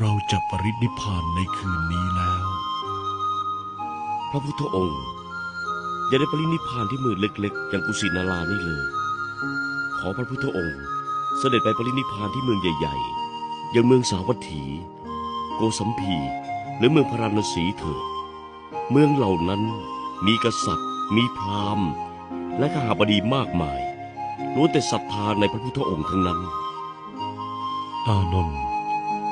เราจะปรินิพพานในคืนนี้แล้ว พระพุทธองค์อย่าได้ปรินิพพานที่มือเล็กๆ อย่างกุสินารานี่เลย ขอพระพุทธองค์เสด็จไปปรินิพพานที่เมืองใหญ่ๆ อย่างเมืองสาวัตถี โกสัมพี หรือเมืองพาราณสีเถิด เมืองเหล่านั้นมีกษัตริย์ มีพราหมณ์ และข้าบดีมากมายล้วนแต่ศรัทธาในพระพุทธองค์ทั้งนั้น อานนท์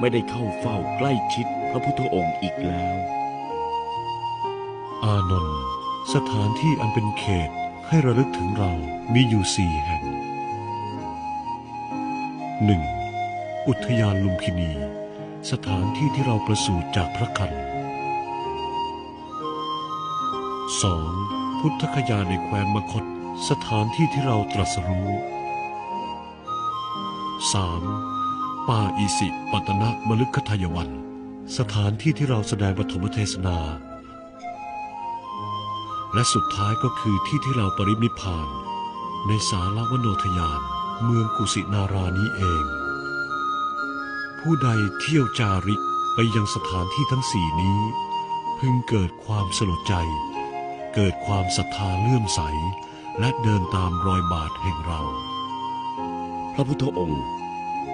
ไม่ได้เข้าเฝ้าใกล้ชิดพระพุทธองค์อีกแล้ว อานนท์สถานที่อันเป็นเขตให้ระลึกถึงเรามีอยู่สี่แห่งหนึ่งอุทยานลุมพินี สถานที่ที่เราประสูติจากพระคันสองพุทธคยาในแคว้นมคต สถานที่ที่เราตรัสรู้สาม ป่าอิสิปตนะมลึกขทายวัน สถานที่ที่เราแสดงปฐมเทศนา และสุดท้ายก็คือที่ที่เราปรินิพาน ในสาลวโนทยาน เมืองกุสินารานี้เอง ผู้ใดเที่ยวจาริกไปยังสถานที่ทั้งสี่นี้ พึงเกิดความสลดใจ เกิดความศรัทธาเลื่อมใส และเดินตามรอยบาทแห่งเรา พระพุทธองค์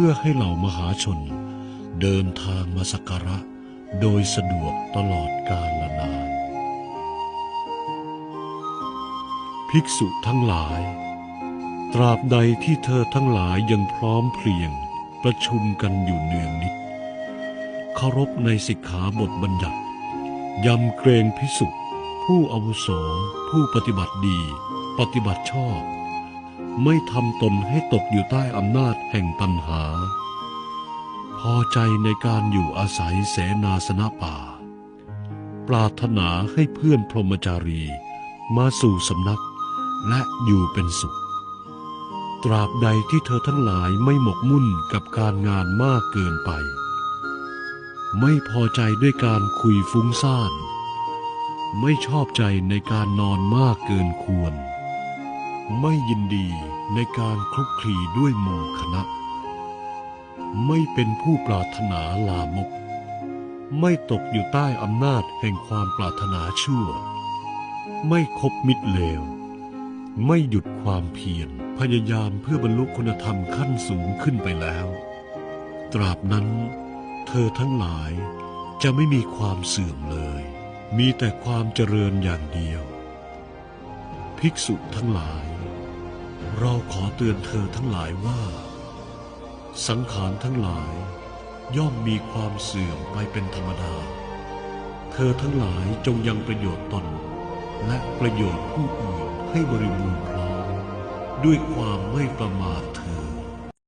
พื่อให้เหล่ามหาชน เดินทางมาสักการะ โดยสะดวกตลอดกาลนาน ภิกษุทั้งหลาย ตราบใดที่เธอทั้งหลายยังพร้อมเพรียงประชุมกันอยู่เนืองนิดเคารพในสิกขาบทบัญญัติ ยำเกรงพิสุผู้อาวุโส ผู้ปฏิบัติดี ปฏิบัติชอบ ไม่ทำตนให้ตกอยู่ใต้อำนาจแห่งตัณหา พอใจในการอยู่อาศัยเสนาสนะป่า ปรารถนาให้เพื่อนพรหมจารีมาสู่สำนักและอยู่เป็นสุข ตราบใดที่เธอทั้งหลายไม่หมกมุ่นกับการงานมากเกินไป ไม่พอใจด้วยการคุยฟุ้งซ่าน ไม่ชอบใจในการนอนมากเกินควร ไม่ยินดีในการคลุกคลีด้วยหมู่คณะ ไม่เป็นผู้ปรารถนาลามก ไม่ตกอยู่ใต้อำนาจแห่งความปรารถนาชั่ว ไม่คบมิตรเลว ไม่หยุดความเพียรพยายามเพื่อบรรลุคุณธรรมขั้นสูงขึ้นไปแล้ว ตราบนั้น เธอทั้งหลายจะไม่มีความเสื่อมเลย มีแต่ความเจริญอย่างเดียว ภิกษุทั้งหลาย เราขอเตือนเธอทั้งหลายว่า สังขารทั้งหลายย่อมมีความเสื่อมไปเป็นธรรมดา เธอทั้งหลายจงยังประโยชน์ตน และประโยชน์ผู้อื่นให้บริบูรณ์พร้อมด้วยความไม่ประมาทเธอ